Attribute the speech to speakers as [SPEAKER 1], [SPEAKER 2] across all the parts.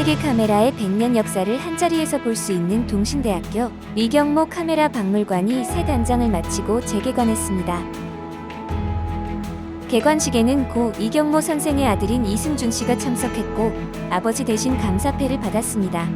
[SPEAKER 1] 카메라의 100년 역사를 한자리에서 볼 수 있는 동신대학교 이경모 카메라 박물관이 새 단장을 마치고 재개관했습니다. 개관식에는 고 이경모 선생의 아들인 이승준 씨가 참석했고 아버지 대신 감사패를 받았습니다.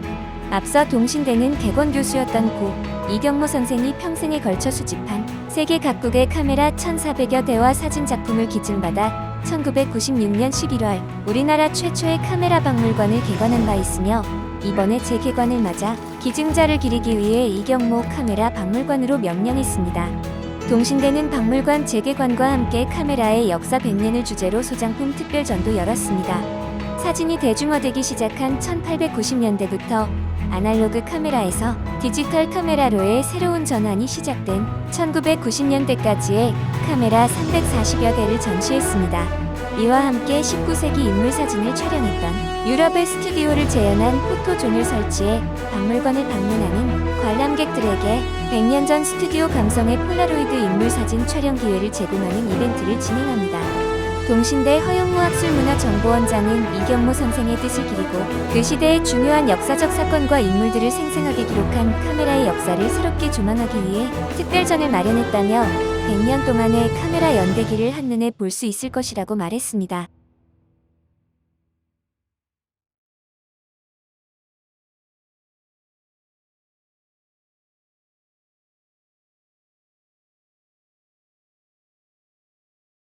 [SPEAKER 1] 앞서 동신대는 개관 교수였던 고 이경모 선생이 평생에 걸쳐 수집한 세계 각국의 카메라 1,400여 대와 사진 작품을 기증받아 1996년 11월 우리나라 최초의 카메라 박물관을 개관한 바 있으며 이번에 재개관을 맞아 기증자를 기리기 위해 이경모 카메라 박물관으로 명명했습니다. 동신대는 박물관 재개관과 함께 카메라의 역사 100년을 주제로 소장품 특별전도 열었습니다. 사진이 대중화되기 시작한 1890년대부터 아날로그 카메라에서 디지털 카메라로의 새로운 전환이 시작된 1990년대까지의 카메라 340여 대를 전시했습니다. 이와 함께 19세기 인물 사진을 촬영했던 유럽의 스튜디오를 재현한 포토존을 설치해 박물관을 방문하는 관람객들에게 100년 전 스튜디오 감성의 폴라로이드 인물 사진 촬영 기회를 제공하는 이벤트를 진행합니다. 동신대 허영무학술문화정보원장은 이경모 선생의 뜻을 기리고 그 시대의 중요한 역사적 사건과 인물들을 생생하게 기록한 카메라의 역사를 새롭게 조망하기 위해 특별전을 마련했다며 100년 동안의 카메라 연대기를 한눈에 볼 수 있을 것이라고 말했습니다.